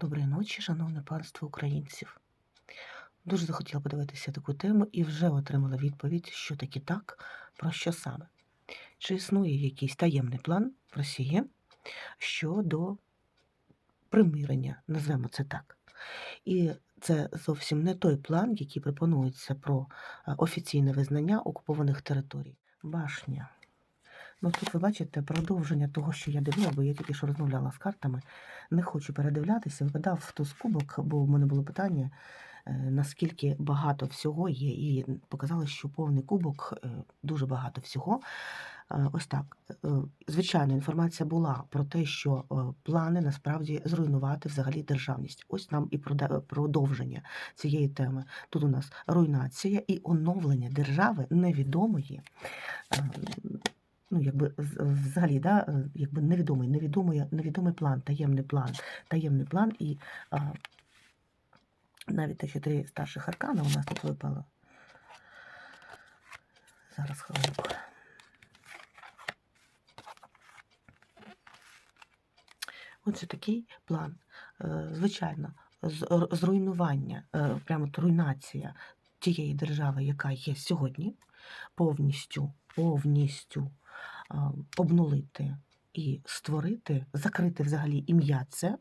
Доброї ночі, шановне панство українців. Дуже захотіла подивитися таку тему і вже отримала відповідь, що таки так, про що саме. Чи існує якийсь таємний план в Росії щодо примирення, назвемо це так. І це зовсім не той план, який пропонується про е, офіційне визнання окупованих територій. Башня. Ну тут ви бачите продовження того, що я дивила, бо я тільки що розмовляла з картами. Не хочу передивлятися. Випадав туз кубок, бо в мене було питання, е, наскільки багато всього є. І показали, що повний кубок е, дуже багато всього. Е, Ось так. Звичайно, інформація була про те, що плани насправді зруйнувати взагалі державність. Ось нам і продовження цієї теми. Тут у нас руйнація і оновлення держави невідомої. Ну, якби взагалі, да, е, якби невідомий, невідомий, невідомий план, таємний план, таємний план, і а, навіть те, що три старших аркана у нас тут випало. Зараз хвилинку. Оце такий план. Е, Звичайно, зруйнування, е, прямо руйнація тієї держави, яка є сьогодні, повністю, повністю обнулити і створити, закрити взагалі ім'я це.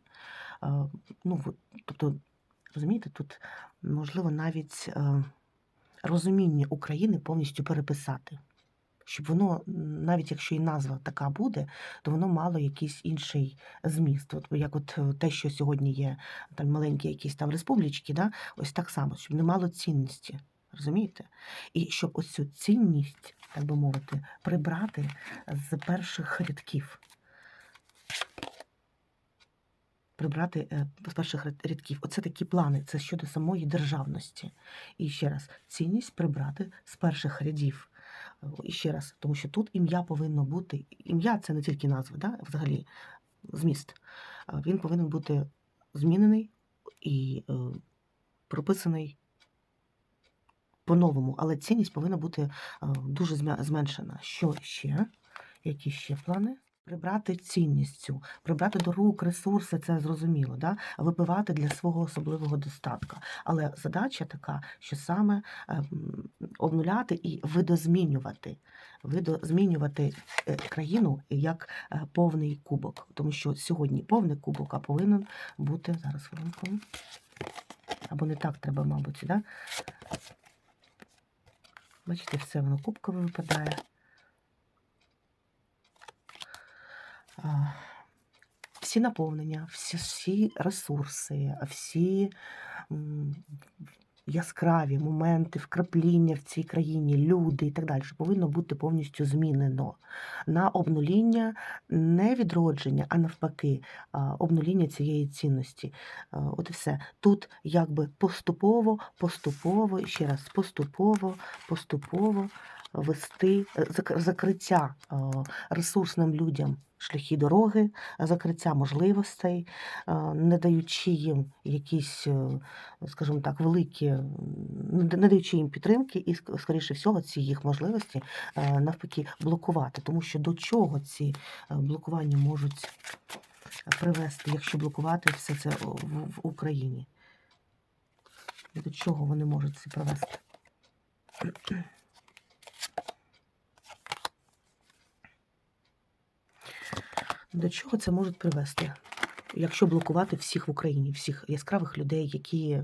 Ну, тобто, розумієте, тут можливо навіть розуміння України повністю переписати. Щоб воно, навіть якщо і назва така буде, то воно мало якийсь інший зміст. От як от е, те, що сьогодні є там маленькі якісь там республічки, да? ось так само, щоб не мало цінності. Розумієте? І щоб ось цю цінність, так би мовити, прибрати з перших рядків. Прибрати е, з перших рядків. Оце такі плани, це щодо самої державності. І ще раз, цінність прибрати з перших рядів. І ще раз, тому що тут ім'я повинно бути. Ім'я це не тільки назва, да? взагалі зміст. Е, Він повинен бути змінений і е, прописаний по-новому, але цінність повинна бути е, дуже зменшена. Що ще? Які ще плани? Прибрати цінність цю, прибрати до рук ресурси, це зрозуміло, да? випивати для свого особливого достатка. Але задача така, що саме ем, обнуляти і видозмінювати, видозмінювати е, країну як е, повний кубок. Тому що сьогодні повний кубок, а повинен бути зараз хвилинку. Або не так треба, мабуть, да? Бачите, все воно кубкове випадає. Всі наповнення, всі, всі ресурси, всі яскраві моменти вкрапління в цій країні, люди і так далі, повинно бути повністю змінено на обнуління, не відродження, а навпаки, обнуління цієї цінності. От і все. Тут якби поступово, поступово, ще раз, поступово, поступово вести е, закриття е, ресурсним людям шляхи дороги, закриття можливостей, е, не даючи їм якісь, скажімо так, великі, не даючи їм підтримки, і скоріше всього ці їх можливості навпаки блокувати. Тому що до чого ці блокування можуть привести, якщо блокувати все це в, в Україні? До чого вони можуть це привести? До чого це може привести, якщо блокувати всіх в Україні, всіх яскравих людей, які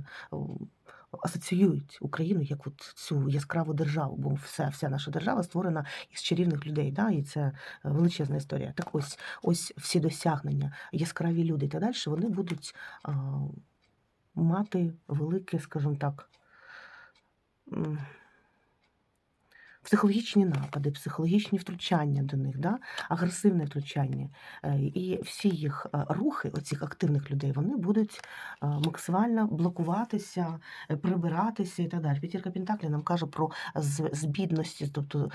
асоціюють Україну як от цю яскраву державу, бо все, вся наша держава створена із чарівних людей, да, і це е, величезна історія. Так ось, ось всі досягнення, яскраві люди і так далі, вони будуть а, мати велике, скажімо так. Психологічні напади, психологічні втручання до них, да? агресивне втручання. Е, І всі їх е, рухи, оцих активних людей, вони будуть е, максимально блокуватися, прибиратися і так далі. П'ятірка Пентаклі нам каже про збідності, тобто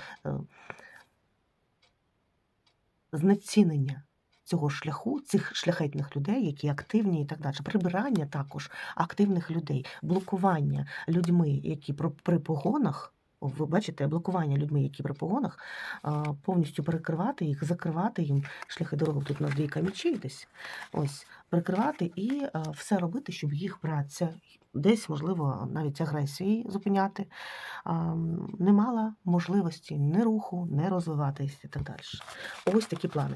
знецінення цього шляху, цих шляхетних людей, які активні і так далі. Прибирання також активних людей, блокування людьми, які при погонах. Ви бачите, блокування людьми, які при погонах, повністю перекривати їх, закривати їм шляхи дороги. Тут у нас двійка мечей десь. Ось, перекривати і все робити, щоб їх праця, десь, можливо, навіть агресії зупиняти, не мала можливості ні руху, не розвиватись і так далі. Ось такі плани.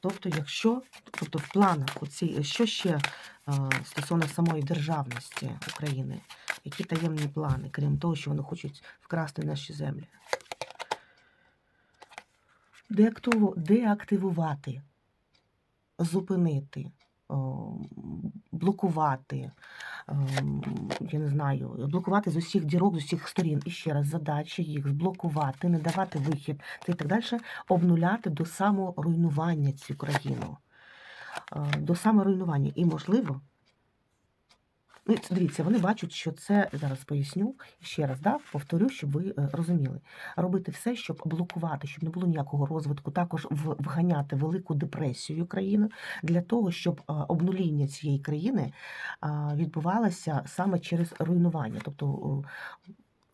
Тобто, якщо тобто в планах оці, що ще а, стосовно самої державності України, які таємні плани, крім того, що вони хочуть вкрасти наші землі? Деактиву, деактивувати, зупинити, о, блокувати, ем, я не знаю, блокувати з усіх дірок, з усіх сторін. І ще раз, задача їх зблокувати, не давати вихід та і так далі, обнуляти до саморуйнування цю країну. Е, До саморуйнування. І, можливо, ну, дивіться, вони бачать, що це, зараз поясню, ще раз, да, повторю, щоб ви е, розуміли. Робити все, щоб блокувати, щоб не було ніякого розвитку, також вганяти велику депресію країни для того, щоб е, обнуління цієї країни відбувалося саме через руйнування. Тобто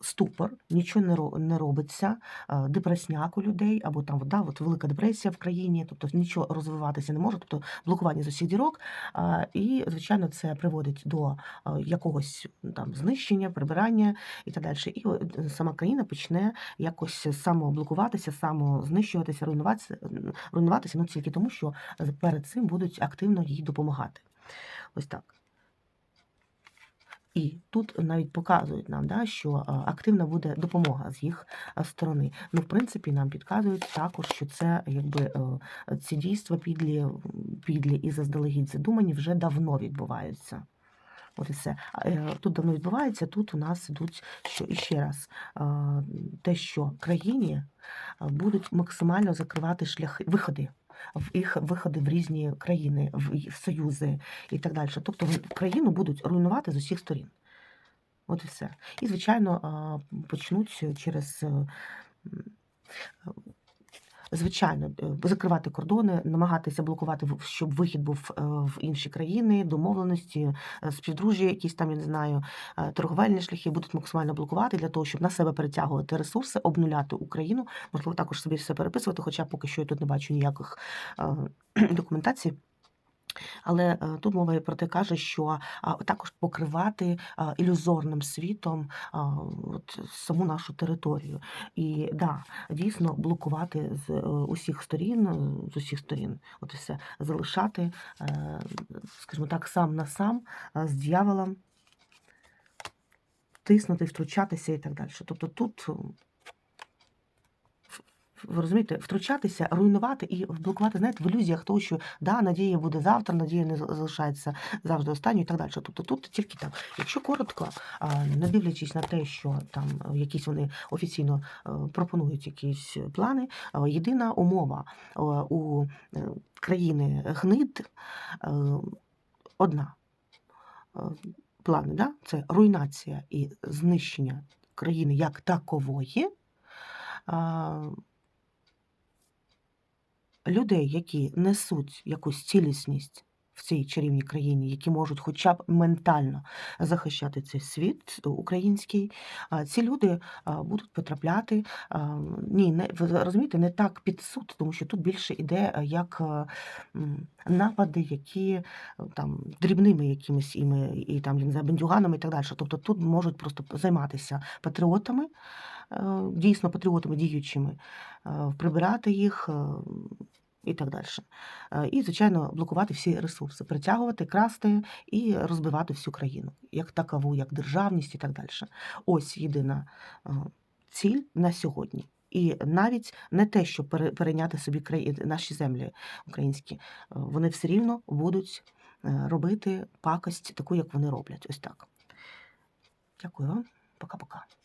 ступор, нічого не ро- не робиться, депресняк у людей, або там да, от велика депресія в країні, тобто нічого розвиватися не може, тобто блокування з усіх дірок. І, звичайно, це приводить до якогось там знищення, прибирання і так далі. І сама країна почне якось самоблокуватися, самознищуватися, руйнуватися, руйнуватися, ну тільки тому, що перед цим будуть активно їй допомагати. Ось так. І тут навіть показують нам, да, що активна буде допомога з їх сторони. Ну, в принципі, нам підказують також, що це якби е, ці дійства підлі, підлі і заздалегідь задумані вже давно відбуваються. От і все. Е, Тут давно відбувається, тут у нас ідуть, що і раз, те, що країні будуть максимально закривати шляхи, виходи. В їх виходи в різні країни, в, союзи і так далі. Тобто країну будуть руйнувати з усіх сторін. От і все. І, звичайно, почнуть через. Звичайно, е, закривати кордони, намагатися блокувати, щоб вихід був е, в інші країни, домовленості, е, співдружжя, якісь там, я не знаю, торговельні шляхи будуть максимально блокувати для того, щоб на себе перетягувати ресурси, обнуляти Україну, можливо, також собі все переписувати, хоча поки що я тут не бачу ніяких документацій. Але е, тут мова про те каже, що також покривати ілюзорним світом от, саму нашу територію. І да, дійсно блокувати з е, усіх сторін, е, з усіх сторін, от і все, залишати, скажімо так, сам на сам з дьяволом, тиснути, втручатися і так далі. Тобто тут. Ви розумієте, втручатися, руйнувати і блокувати, знаєте, в ілюзіях того, що да, надія буде завтра, надія не залишається завжди останньою і так далі. Тобто тут тільки так. Якщо коротко, не дивлячись на те, що там якісь вони офіційно е, пропонують якісь плани, е, єдина умова е, у країни гнид одна. Плани, да? це руйнація і знищення країни як такової. Людей, які несуть якусь цілісність в цій чарівній країні, які можуть хоча б ментально захищати цей світ український, ці люди будуть потрапляти. Ні, не розумієте, не так під суд, тому що тут більше іде а, як напади, які е, там дрібними якимись іми, і там я не знаю, бандюганами і так далі. Тобто тут можуть просто займатися патріотами, е, дійсно патріотами діючими, е, прибирати їх. Е, І так далі. Е, І, звичайно, блокувати всі ресурси, притягувати, красти і розбивати всю країну, як такову, як державність і так далі. Ось єдина е, ціль на сьогодні. І навіть не те, щоб перейняти собі наші землі українські, е, вони все рівно будуть е, робити пакость таку, як вони роблять. Ось так. Дякую вам. Пока-пока.